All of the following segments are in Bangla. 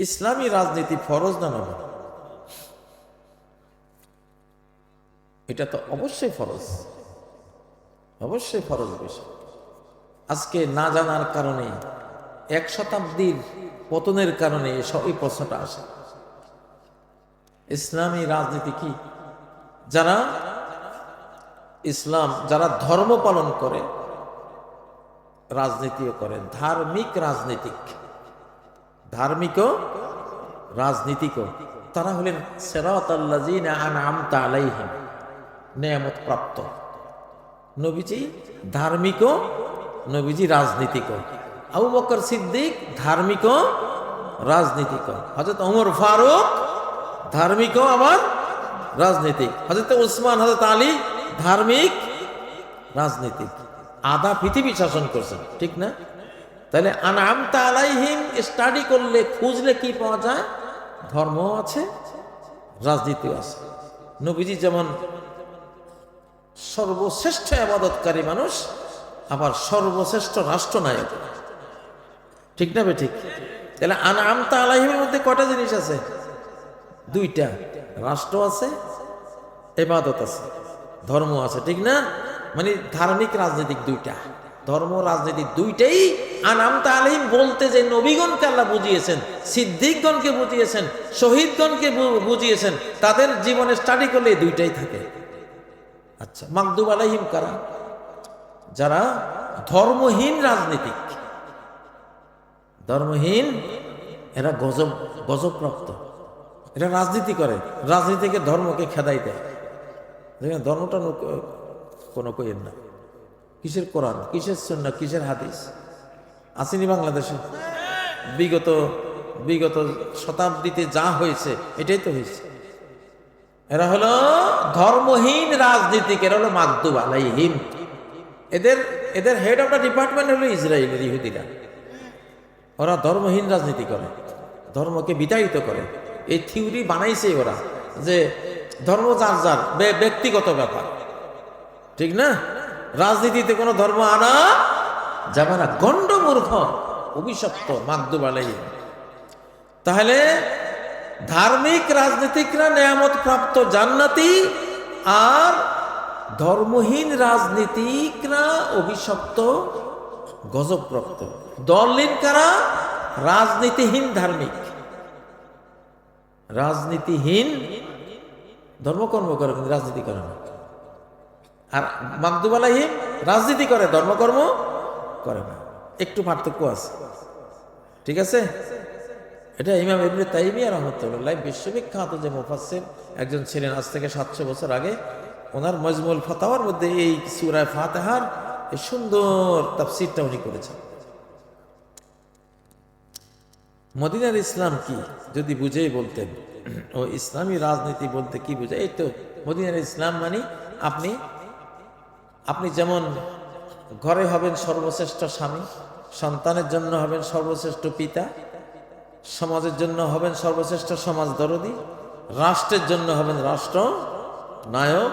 ইসলামী রাজনীতি ফরজ না নয় এটা তো অবশ্যই ফরজ। অবশ্যই ফরজ বিষয়। আজকে না জানার কারণে, এক শতাব্দীর পতনের কারণে এই প্রশ্নটা আসে। ইসলামী রাজনীতি কি? যারা ইসলাম, যারা ধর্ম পালন করে, রাজনীতিও করে ধার্মিক রাজনীতিক। ধার্মিক রাজনীতিক তারা হলেন সেরাত আনআমতা নেয়ামত প্রাপ্ত। নবীজি ধার্মিক নবীজি রাজনীতিক আবু বকর সিদ্দিক ধার্মিক রাজনীতিক হযরত ওমর ফারুক ধার্মিক আবার রাজনীতিক। হযরত উসমান, হযরত আলী ধার্মিক, রাজনীতিক। আধা পৃথিবী শাসন করছেন, ঠিক না? তাহলে আনামতা আলাইহিম স্টাডি করলে, খুঁজলে কি পাওয়া যায়? ধর্ম আছে রাজনীতিও আছে। নবীজি যেমন সর্বশ্রেষ্ঠ আবাদতকারী মানুষ, আবার সর্বশ্রেষ্ঠ রাষ্ট্রনায়ক। ঠিক না ঠিক? তাহলে আনামতা আলাইহিমের মধ্যে কটা জিনিস আছে? দুইটা। রাষ্ট্র আছে এবাদত আছে, ধর্ম আছে। ঠিক না? মানে ধার্মিক রাজনৈতিক দুইটা। ধর্ম, রাজনীতি দুইটাই আনামতা আলহিম বলতে যে নবীগণকে আল্লাহ বুঝিয়েছেন, সিদ্দিকগণকে বুঝিয়েছেন, শহীদগণকে বুঝিয়েছেন, তাদের জীবনে স্টাডি করলে দুইটাই থাকে। আচ্ছা মাকদুব আলাইহিম কারা? যারা ধর্মহীন রাজনীতিক। ধর্মহীন, এরা গজব, গজবপ্রাপ্ত। এরা রাজনীতি করে, রাজনীতিকে ধর্মকে খেদাই দেয়। দেখেন, ধর্মটা কোনো কইেন না। কিসের কোরআন, কিসের সন্না কিসের হাদিস? আসেনি বাংলাদেশে? বিগত বিগত শতাব্দীতে যা হয়েছে, এটাই তো হয়েছে। এরা হলো ধর্মহীন রাজনীতিক, এরা হলো মাকদুব আলাইহিম। এদের এদের হেড অফ দ্য ডিপার্টমেন্ট হলো ইসরায়েলের ইহুদিরা। ওরা ধর্মহীন রাজনীতি করে, ধর্মকে বিতাড়িত করে। এই থিওরি বানাইছে ওরা, যে ধর্ম যার যার ব্যক্তিগত ব্যাপার। ঠিক না? রাজনীতিতে কোনো ধর্ম আনা যাবে না গণ্ডমূর্খ অভিশপ্ত মাকদুব তাহলে ধার্মিক রাজনীতিকরা নেয়ামত প্রাপ্ত জান্নাতি আর ধর্মহীন রাজনীতিকরা অভিশপ্ত গজবপ্রাপ্ত। দলহীন কারা? রাজনীতিহীন ধার্মিক। রাজনীতিহীন ধর্মকর্ম করে কিন্তু রাজনীতি করে না। আর মাকদুব আলাহিম রাজনীতি করে, ধর্মকর্ম করে না। একটু পার্থক্য আছে। ঠিক আছে? এটা ইমাম ইবনে তাইমিয়া রহমতুল্লাহ বিশ্ববিখ্যাত যে মুফাসসির একজন ছিলেন আজ থেকে সাতশো বছর আগে, ওনার মজমুল ফতাওয়ার মধ্যে এই সুরায় ফাতেহার এই সুন্দর তাফসিরটা উনি করেছেন। মদিনার ইসলাম কি যদি বুঝেই বলতেন? ও ইসলামী রাজনীতি বলতে কি বুঝে এই তো, মদিনার ইসলাম মানে আপনি আপনি যেমন ঘরে হবেন সর্বশ্রেষ্ঠ স্বামী, সন্তানের জন্য হবেন সর্বশ্রেষ্ঠ পিতা, সমাজের জন্য হবেন সর্বশ্রেষ্ঠ সমাজ দরদি, রাষ্ট্রের জন্য হবেন রাষ্ট্র নায়ক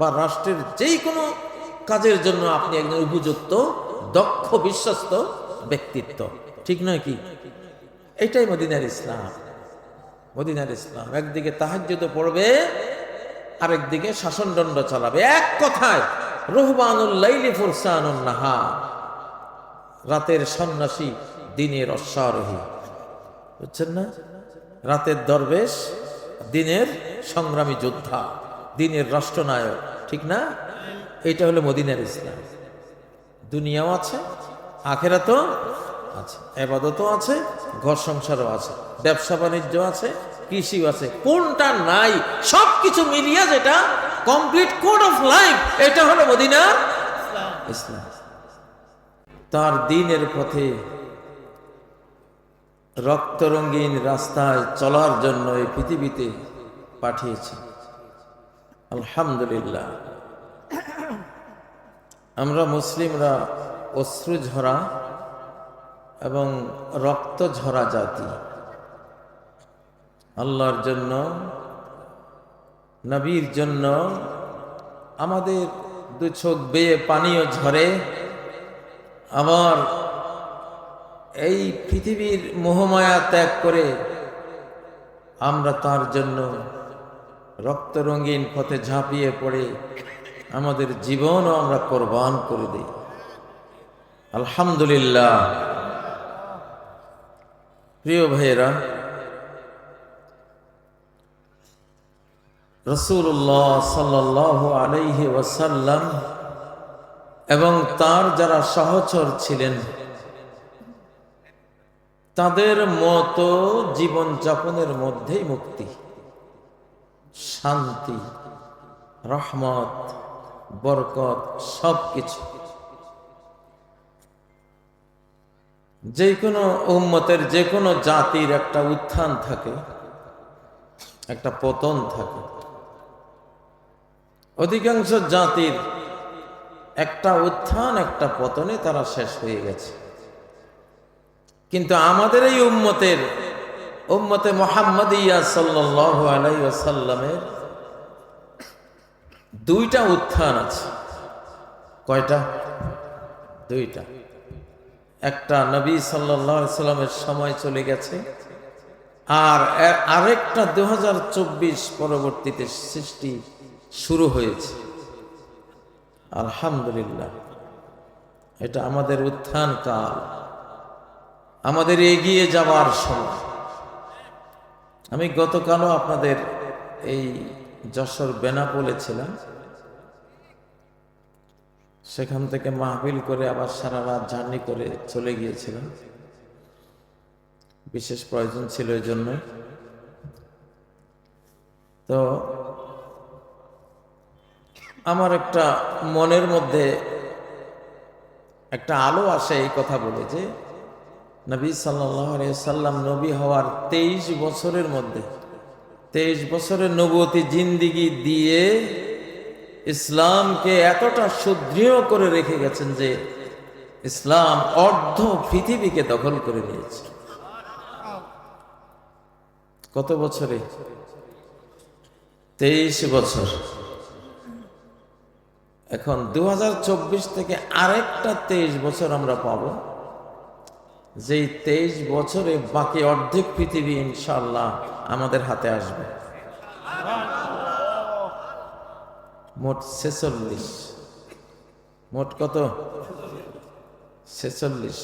বা রাষ্ট্রের যেই কোনো কাজের জন্য আপনি একজন উপযুক্ত, দক্ষ, বিশ্বস্ত ব্যক্তিত্ব। ঠিক নয় কি? এটাই মদিনার ইসলাম। মদিনার ইসলাম। একদিকে তাহাজ্জুদ পড়বে, আরেকদিকে শাসনদণ্ড চালাবে। এক কথায় রহবানুল্লাইলি নাহা রাতের সন্ন্যাসী দিনের অশ্বারোহী। বুঝছেন না? রাতের দরবেশ, দিনের সংগ্রামী যোদ্ধা, দিনের রাষ্ট্রনায়ক, ঠিক না? এটা হলো মদিনার ইসলাম। দুনিয়াও আছে, আখেরাতও আছে, এবাদতও আছে, ঘর সংসারও আছে, ব্যবসা বাণিজ্য আছে, কৃষিও আছে, কোনটা নাই সব কিছু মিলিয়ে যেটা কমপ্লিট কোড অফ লাইফ এটা হলো মদিনার ইসলাম। তার দিনের পথে রক্ত রক্তরঙ্গিন রাস্তায় চলার জন্য এই পৃথিবীতে পাঠিয়েছে। আলহামদুলিল্লাহ। আমরা মুসলিমরা অশ্রু ঝরা এবং রক্ত ঝরা জাতি। আল্লাহর জন্য নবীর জন্য আমাদের দু চোখ বেয়ে পানিও ঝরে। আমার এই পৃথিবীর মোহমায়া ত্যাগ করে আমরা তার জন্য রক্ত রঙিন পথে ঝাঁপিয়ে পড়ে আমাদের জীবনও আমরা কোরবান করে দিই। আলহামদুলিল্লাহ। প্রিয় ভাইয়েরা রসুল্লাহ সাল্লাহ আলাইহি ওয়াসাল্লাম এবং তার যারা সহচর ছিলেন, তাদের মতো জীবন যাপনের মধ্যেই মুক্তি। শান্তি, রহমত, বরকত সব কিছু যে কোনো উম্মতের যে কোনো জাতির একটা উত্থান থাকে, একটা পতন থাকে। অধিকাংশ জাতির একটা উত্থান, একটা পতনে তারা শেষ হয়ে গেছে। কিন্তু আমাদের এই উম্মতের, উম্মতে মোহাম্মদ ইয়া সাল্লাহ আলাইসাল্লামের দুইটা উত্থান আছে। কয়টা? দুইটা। একটা নবী সাল্লাহ সাল্লামের সময় চলে গেছে আর আরেকটা দু হাজার চব্বিশ পরবর্তীতে সৃষ্টি শুরু হয়েছে। আলহামদুলিল্লাহ। এটা আমাদের উত্থান কাল। আমাদের এগিয়ে যাওয়ার সময়। আমি গতকালও আপনাদের এই যশোর বেনাপোলে ছিলাম। সেখান থেকে মাহবিল করে আবার সারা রাত জার্নি করে চলে গিয়েছিলাম। বিশেষ প্রয়োজন ছিল এই জন্য তো আমার একটা মনের মধ্যে একটা আলো আসে এই কথা বলে যে নবী সাল্লাম নবী হওয়ার তেইশ বছরের মধ্যে, তেইশ বছরের নবতী জিন্দিগি দিয়ে ইসলামকে এতটা সুদৃঢ় করে রেখে গেছেন যে ইসলাম অর্ধ পৃথিবীকে দখল করে নিয়েছে। কত বছরে? তেইশ বছর। এখন দু হাজার চব্বিশ থেকে আরেকটা তেইশ বছর আমরা পাব। যেই তেইশ বছরে বাকি অর্ধেক পৃথিবী ইনশাল্লাহ আমাদের হাতে আসবে। মোট ছেচল্লিশ। মোট কত? ছেচল্লিশ।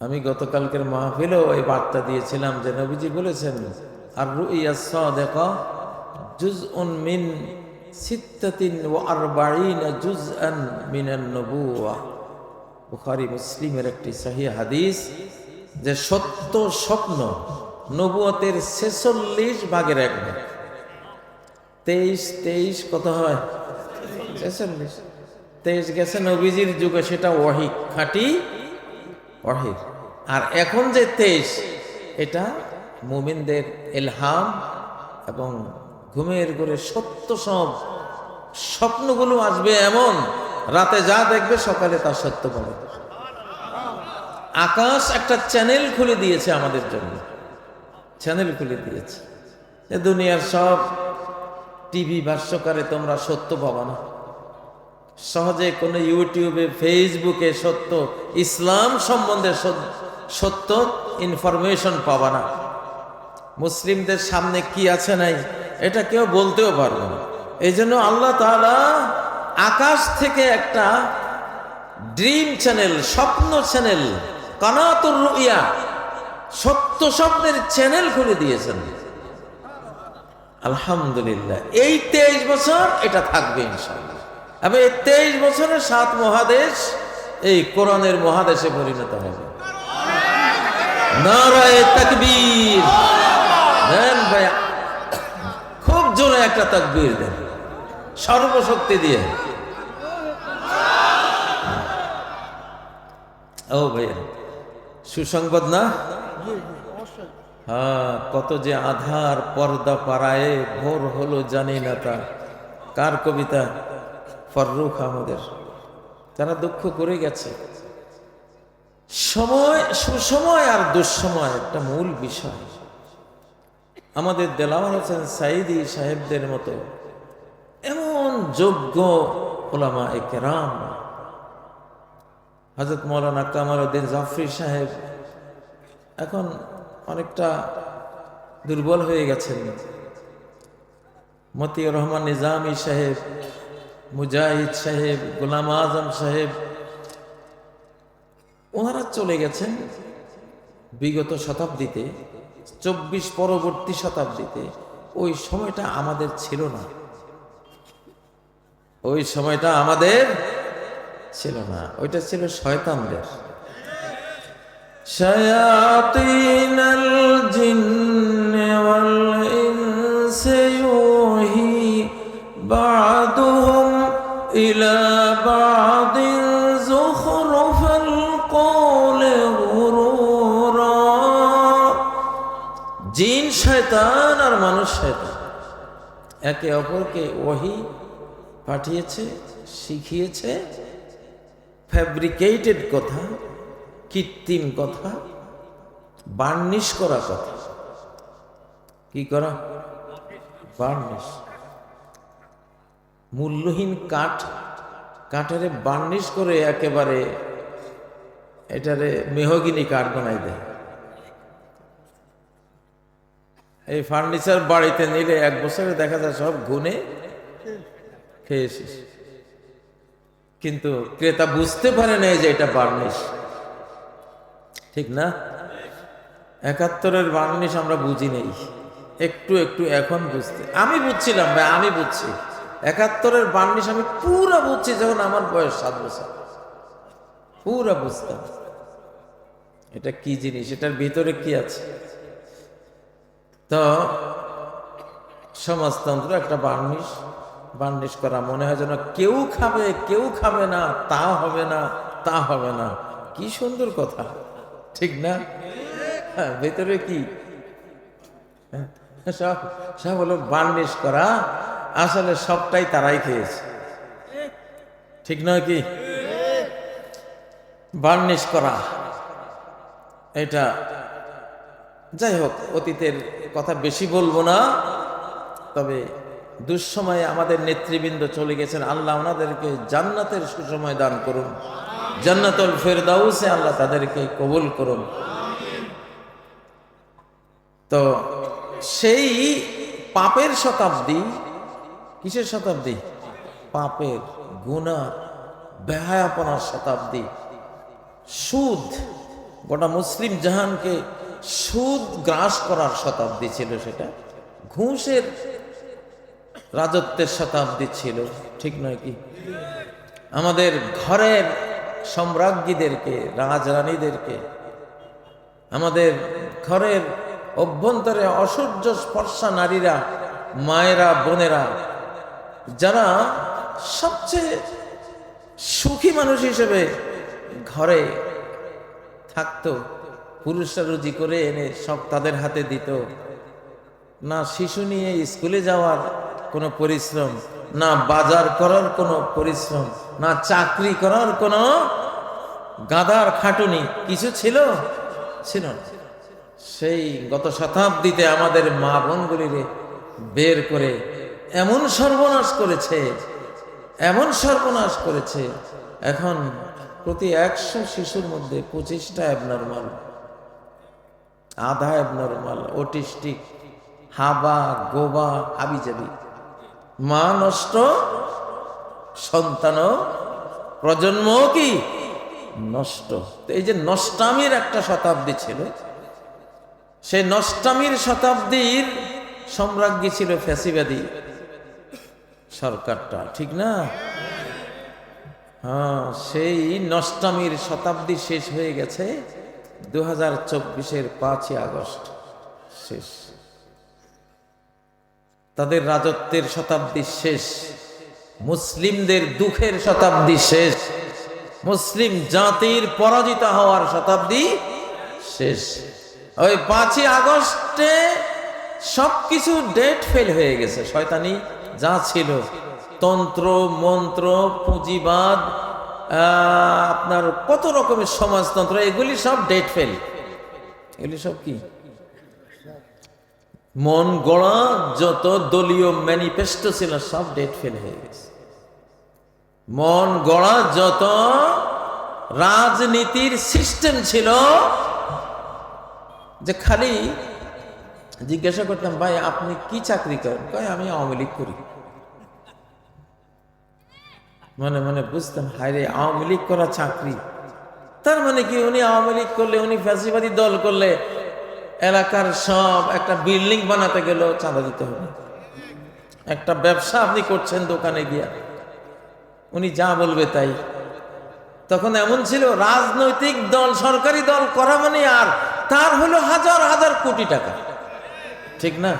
আমি গতকালকের মাহফিলেও এই বার্তা দিয়েছিলাম যে নবীজি বলেছেন, আর রুইয়া দেখা জুজ উন মিন সিত্তাতিন ও আরবাইন জুজ আন মিনান নবুয়া বুখারি, মুসলিমের একটি সহি হাদিস যে সত্য স্বপ্ন নবুয়তের ছেচল্লিশ ভাগের এক ভাগ। তেইশ তেইশ কত হয়? ছেচল্লিশ। তেইশ গেছে নবীজির যুগে, সেটা ওয়াহি, খাঁটি ওয়াহির আর এখন যে তেইশ, এটা মুমিনদের এলহাম এবং ঘুমের ঘরে সত্য সব স্বপ্নগুলো আসবে এমন, রাতে যা দেখবে সকালে তা সত্য পাবে। আকাশ একটা চ্যানেল খুলে দিয়েছে আমাদের জন্য। চ্যানেল খুলে দিয়েছে। দুনিয়ার সব টিভি ভাষ্যকারে তোমরা সত্য পাবা না। সহজে কোনো ইউটিউবে, ফেসবুকে সত্য, ইসলাম সম্বন্ধে সত্য ইনফরমেশন পাবা না। মুসলিমদের সামনে কি আছে নাই? এটা কেউ বলতেও পারবে না। এই জন্য আল্লাহ তাআলা আকাশ থেকে একটা ড্রিম চ্যানেল, স্বপ্ন চ্যানেল, কানাতুর রুইয়া, সত্য স্বপ্নের চ্যানেল খুলে দিয়েছেন। আলহামদুলিল্লাহ, এই তেইশ বছর এটা থাকবে ইনশাল্লাহ এবং এই তেইশ বছরের সাত মহাদেশ এই কোরআনের মহাদেশে পরিণত হবে। নারায়ে তাকবীর। জোরে একটা তাকবীর দেন। সর্বশক্তি দিয়ে। ও ভাইয়া, সুসংবাদ না? হ্যাঁ কত যে আধার পর্দা পাড়ায় ভোর হলো জানি না তা। কার কবিতা? ফররুখ আমাদের তারা দুঃখ করে গেছে। সময়, সুসময় আর দুঃসময় একটা মূল বিষয়। আমাদের দেলাওয়ার হোসেন সাইদি সাহেবদের মতো এমন যোগ্য ওলামা একরাম হজরত মৌলানা কামাল উদ্দিন জাফরি সাহেব এখন অনেকটা দুর্বল হয়ে গেছেন। মতিউর রহমান নিজামী সাহেব, মুজাহিদ সাহেব, গোলাম আজম সাহেব, ওনারা চলে গেছেন বিগত শতাব্দীতে। চব্বিশ পরবর্তী শতাব্দীতে, ওই সময়টা আমাদের ছিল না। ওই সময়টা আমাদের ছিল না। ওইটা ছিল শয়তানদের। সয়াতিনাল জিন্নে ওয়াল ইনসে মানুষ শয়তান। একে অপরকে ওহি পাঠিয়েছে, শিখিয়েছে ফ্যাব্রিকেটেড কথা, কৃত্রিম কথা বার্নিশ করা কথা। কি করা? বার্নিশ মূল্যহীন কাঠ, কাঠেরে বার্নিশ করে একেবারে এটারে মেহগিনি কাঠ বানাই দেয়। এই ফার্নিচার বাড়িতে নিলে এক বছরে দেখা যায় সব গুনে খেয়ে কিন্তু ক্রেতা বুঝতে পারে না যে এটা বার্নিশ ঠিক না? একাত্তরের বার্নিশ আমরা বুঝি নেই। একটু একটু এখন বুঝতে। আমি বুঝছিলাম ভাই, আমি বুঝছি। একাত্তরের বার্নিশ আমি পুরো বুঝছি যখন আমার বয়স সাত বছর। পুরো বুঝতাম। এটা কি জিনিস? এটার ভিতরে কি আছে? তো সমাজতন্ত্র একটা বার্নিশ বার্নিশ করা মনে হয় যেন কেউ খাবে কেউ খাবে না তা হবে না তা হবে না। কি সুন্দর কথা ঠিক না? হ্যাঁ, ভেতরে কি? হ্যাঁ, সব সব হলো বার্নিশ করা আসলে সবটাই তারাই খেয়েছে। ঠিক নয় কি? বার্নিশ করা এটা যাই হোক অতীতের কথা বেশি বলব না, তবে দুঃসময়ে আমাদের নেতৃবৃন্দ চলে গেছেন, আল্লাহ ওনাদেরকে জান্নাতের সুসময় দান করুন। জান্নাতুল ফেরদাউসে আল্লাহ তাদেরকে কবুল করুন। তো সেই পাপের শতাব্দী, কিসের শতাব্দী? পাপের গুণা, বেহায়াপনার শতাব্দী। সুদ, গোটা মুসলিম জাহানকে সুদ গ্রাস করার শতাব্দী ছিল সেটা। ঘুষের রাজত্বের শতাব্দী ছিল, ঠিক নয় কি? আমাদের ঘরের সম্রাজ্ঞীদেরকে, রাজরানীদেরকে, আমাদের ঘরের অভ্যন্তরে অসহ্য স্পর্শা নারীরা, মায়েরা, বোনেরা, যারা সবচেয়ে সুখী মানুষ হিসেবে ঘরে থাকতো পুরুষরা রুজি করে এনে সব তাদের হাতে দিত। না শিশু নিয়ে স্কুলে যাওয়ার কোনো পরিশ্রম, না বাজার করার কোনো পরিশ্রম, না চাকরি করার কোনো গাদার খাটুনি কিছু ছিল? ছিল না। সেই গত শতাব্দীতে আমাদের মা বোনগুলিরে বের করে এমন সর্বনাশ করেছে, এমন সর্বনাশ করেছে। এখন প্রতি একশো শিশুর মধ্যে পঁচিশটা অ্যাবনর্মাল আধা অ্যাবনর্মাল অটিস্টিক হাবা, গোবা, হাবিজাবি। মা নষ্ট সন্তান প্রজন্ম কি নষ্ট? এই যে নষ্টামির একটা শতাব্দী ছিল, সেই নষ্টামির শতাব্দীর সম্রাজ্ঞী ছিল ফ্যাসিবাদী সরকারটা, ঠিক না? হ্যাঁ সেই নষ্টামির শতাব্দী শেষ হয়ে গেছে। দু হাজার চব্বিশের পাঁচই আগস্ট শেষ। তাদের রাজত্বের শতাব্দী শেষ, মুসলিমদের দুঃখের শতাব্দী শেষ, মুসলিম জাতির পরাজিত হওয়ার শতাব্দী শেষ। ওই পাঁচই আগস্টে সবকিছু ডেট ফেল হয়ে গেছে, শয়তানি যা ছিল, তন্ত্র, মন্ত্র, পুঁজিবাদ আপনার কত রকমের সমাজতন্ত্র, এগুলি সব ডেট ফেল। এগুলি সব কি? মন গড়া, যত দলীয় ম্যানিফেস্টো ছিল, সব ডেট ফেল হয়ে গেছে। মন গড়া, যত রাজনীতির সিস্টেম ছিল, যে খালি জিজ্ঞাসা করতাম, ভাই, আপনি কি চাকরি করেন? কয়, আমি আওয়ামী লীগ করি। মনে মনে বুঝতাম হায়রে, আওয়ামী লীগ করা চাকরি। তার মানে কি, উনি আওয়ামী লীগ করলে, উনি ফ্যাসিবাদী দল করলে এলাকার সব একটা বিল্ডিং বানাতে গেলেও চাঁদা দিতে হবে। একটা ব্যবসা আপনি করছেন দোকানে গিয়া, উনি যা বলবে তাই। তখন এমন ছিল, রাজনৈতিক দল, সরকারি দল করা মানে আর, তার হলো হাজার হাজার কোটি টাকা। ঠিক না?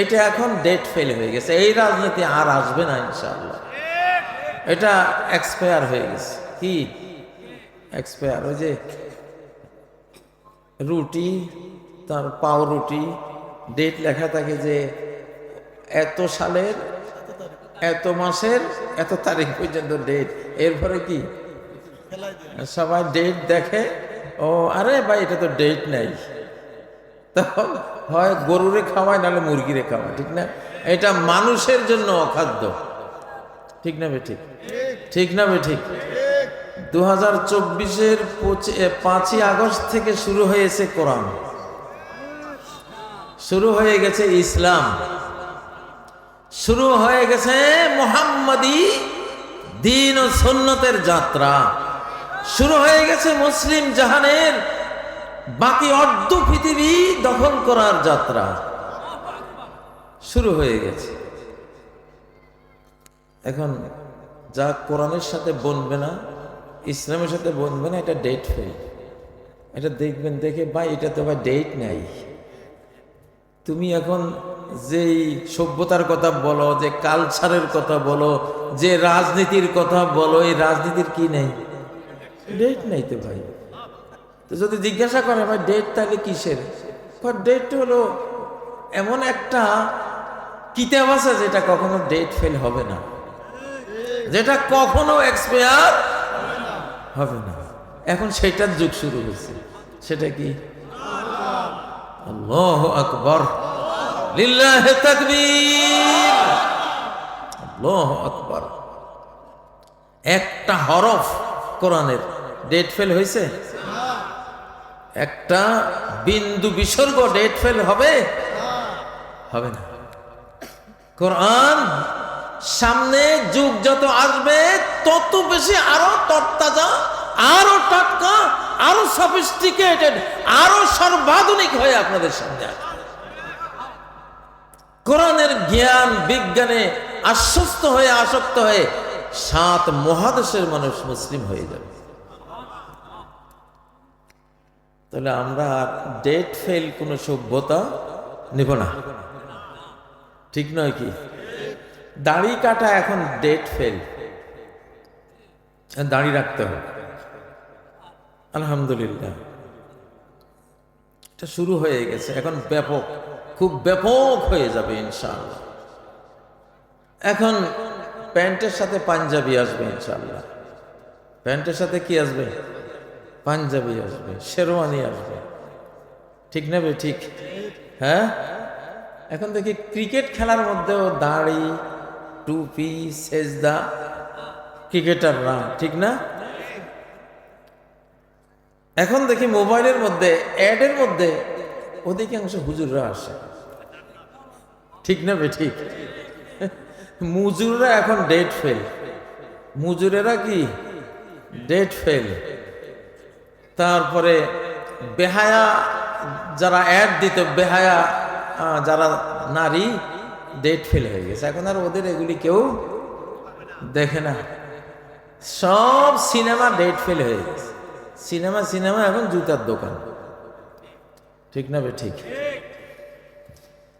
এটা এখন ডেট ফেল হয়ে গেছে, এই রাজনীতি আর আসবে না, ইনশাআল্লাহ। এটা এক্সপায়ার হয়ে গেছে। কি? এক্সপায়ার ওই যে রুটি, তার পাও রুটি ডেট লেখা থাকে যে এত সালের, এত মাসের, এত তারিখ পর্যন্ত ডেট এরপরে কি? সবাই ডেট দেখে, ও, আরে ভাই, এটা তো ডেট নাই। তখন হয় গরুরে খাওয়ায়, নাহলে মুরগিরে খাওয়ায়, ঠিক না? এটা মানুষের জন্য অখাদ্য। ঠিক না ঠিক ঠিক না বে ঠিক দু হাজার চব্বিশের পাঁচই আগস্ট থেকে শুরু হয়েছে কোরআন। শুরু হয়ে গেছে ইসলাম। শুরু হয়ে গেছে মোহাম্মদী দিন ও সুন্নতের যাত্রা। শুরু হয়ে গেছে মুসলিম জাহানের বাকি অর্ধ পৃথিবী দখল করার যাত্রা। শুরু হয়ে গেছে। এখন যা কোরআনের সাথে বনবে না, ইসলামের সাথে বনবে না, এটা ডেট ফেল এটা দেখবেন, দেখে, ভাই, এটা তো ভাই ডেট নাই। তুমি এখন যেই সভ্যতার কথা বলো, যে কালচারের কথা বলো, যে রাজনীতির কথা বলো, এই রাজনীতির কি নেই? ডেট নেই তো ভাই। তো যদি জিজ্ঞাসা করে, ভাই ডেট তাহলে কিসের? ডেট হলো এমন একটা কিতাব আছে, যেটা কখনো ডেট ফেল হবে না। যেটা কখনো এক্সপায়ার হবে না। এখন সেটার যুগ শুরু হয়েছে। সেটা কি? আল্লাহ আকবর। লিল্লাহ তাকবীর। আল্লাহ আকবর। একটা হরফ কোরআনের ডেট ফেল হয়েছে? একটা বিন্দু বিসর্গ ডেট ফেল হবে? হবে না। কোরআন সামনে যুগ যত আসবে, তত বেশি আরও তরতাজা, আরও টাটকা, আরও সফিস্টিকেটেড আরও সর্বাধুনিক হয়ে আপনাদের সামনে। আসবে কোরআনের জ্ঞান, বিজ্ঞানে আশ্বস্ত হয়ে, আসক্ত হয়ে সাত মহাদেশের মানুষ মুসলিম হয়ে যাবে। তাহলে আমরা আর ডেট ফেল কোনো সভ্যতা নেব না। ঠিক নয় কি? দাড়ি কাটা এখন ডেট ফেল দাড়ি রাখতে হবে। আলহামদুলিল্লাহ। এটা শুরু হয়ে গেছে। এখন ব্যাপক, খুব ব্যাপক হয়ে যাবে ইনশাআল্লাহ। এখন প্যান্টের সাথে পাঞ্জাবি আসবে ইনশাআল্লাহ। প্যান্টের সাথে কি আসবে? পাঞ্জাবি আসবে, শেরওয়ানি আসবে। ঠিক নেবে ঠিক। হ্যাঁ? এখন দেখি ক্রিকেট খেলার মধ্যেও দাড়ি টুপি সেজদা ক্রিকেটাররা ঠিক না? এখন দেখি মোবাইলের মধ্যে, অ্যাডের মধ্যে অধিকাংশ হুজুররা আসে। ঠিক না বে ঠিক মুজুররা এখন ডেট ফেল। মুজুরেরা কি? Date fail. তারপরে বেহায়া যারা অ্যাড দিত, বেহায়া যারা নারী ডেট ফেল হয়ে গেছে। এখন আর ওদের এগুলি কেউ দেখে না। সব সিনেমা ডেট ফেল হয়ে গেছে। সিনেমা সিনেমা, এখন জুতার দোকান। ঠিক না ঠিক?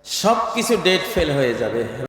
সব কিছু ডেট ফেল হয়ে যাবে।